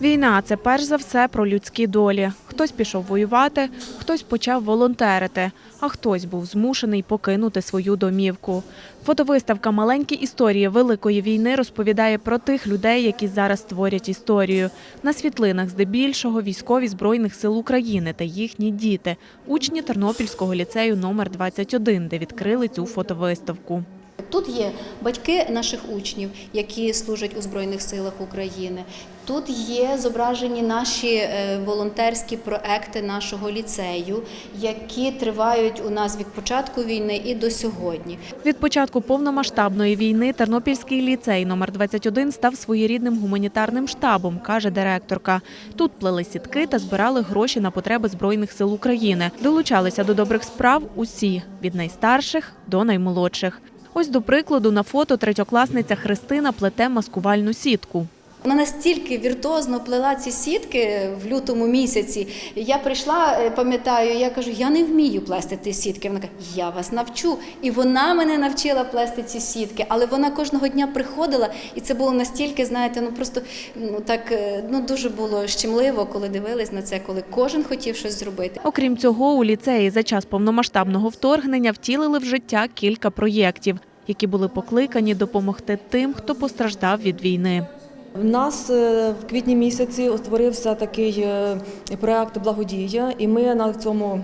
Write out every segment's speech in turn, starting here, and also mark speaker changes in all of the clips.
Speaker 1: Війна це перш за все про людські долі. Хтось пішов воювати, хтось почав волонтерити, а хтось був змушений покинути свою домівку. Фотовиставка Маленькі історії Великої війни розповідає про тих людей, які зараз створять історію. На світлинах здебільшого військові збройних сил України та їхні діти, учні Тернопільського ліцею номер 21, де відкрили цю фотовиставку.
Speaker 2: Тут є батьки наших учнів, які служать у Збройних силах України. Тут є зображені наші е, волонтерські проекти нашого ліцею, які тривають у нас від початку війни і до сьогодні.
Speaker 1: Від початку повномасштабної війни Тернопільський ліцей номер 21 став своєрідним гуманітарним штабом, каже директорка. Тут плели сітки та збирали гроші на потреби Збройних сил України. Долучалися до добрих справ усі від найстарших до наймолодших. Ось до прикладу на фото третьокласниця Христина плете маскувальну сітку.
Speaker 2: Вона настільки віртуозно плела ці сітки в лютому місяці. Я прийшла, е, пам'ятаю, я кажу, я не вмію плести ті сітки. Вона каже, я вас навчу. І вона мене навчила плести ці сітки. Але вона кожного дня приходила, і це було настільки, знаєте, ну просто ну так е, ну дуже було щемливо, коли дивились на це, коли кожен хотів щось зробити.
Speaker 1: Окрім цього, у ліцеї за час повномасштабного вторгнення втілили в життя кілька проєктів, які були покликані допомогти тим, хто постраждав від війни.
Speaker 3: У нас е, в квітні місяці утворився такий е, проект Благодія, і ми на цьому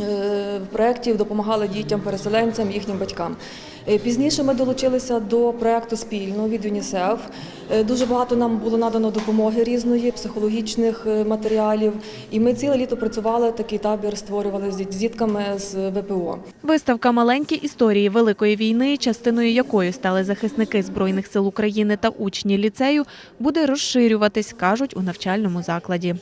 Speaker 3: е, проєкті допомагали дітям, переселенцям, їхнім батькам. Е, Пізніше ми долучилися до проєкту спільно від ЮНІСЕФ. Е, Дуже багато нам було надано допомоги різної, психологічних матеріалів. І ми ціле літо працювали, такий табір створювали з дітками з ВПО.
Speaker 1: Виставка Маленькі історії Великої війни, частиною якої стали захисники Збройних сил України та учні ліцею, буде розширюватись, кажуть у навчальному закладі.